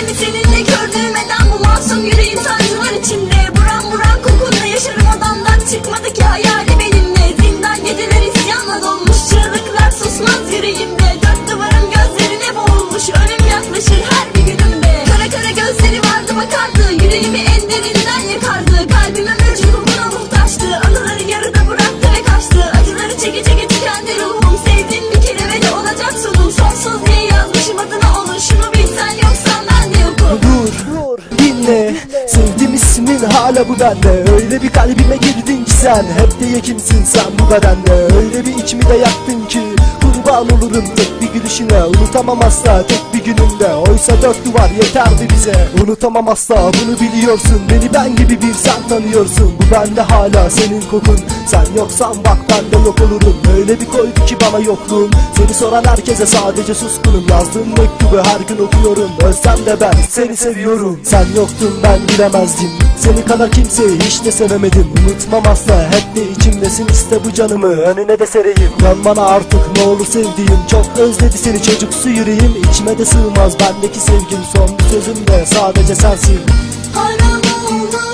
Şimdi senin İsmin hala bu bende. Öyle bir kalbime girdin ki sen. Hep de yakimsin sen bu bedende Öyle bir içimi de yaktın ki Kurban olurum tek bir gülüşüne. Unutamam asla tek bir gününde Oysa dört duvar yeterdi bize. Unutamam asla bunu biliyorsun. Beni ben gibi bir sen tanıyorsun. Bu bende hala senin kokun. Sen yoksan bak ben de yok olurum. Öyle bir koydu ki bana yokluğun Seni soran herkese sadece suskunum. Yazdığın mektubu her gün okuyorum. Özlem de ben seni seviyorum. Sen yoktun ben bilemezdim Seni kadar kimseyi hiç de sevemedim. Unutmam asla hep de içimdesin. İste bu canımı önüne de sereyim. Dön bana artık ne olur sevdiğim Çok özledi seni. Çocuksu yüreğim İçime de sığmaz. Bendeki sevgim Son bir sözüm de sadece sensin. Haram oldu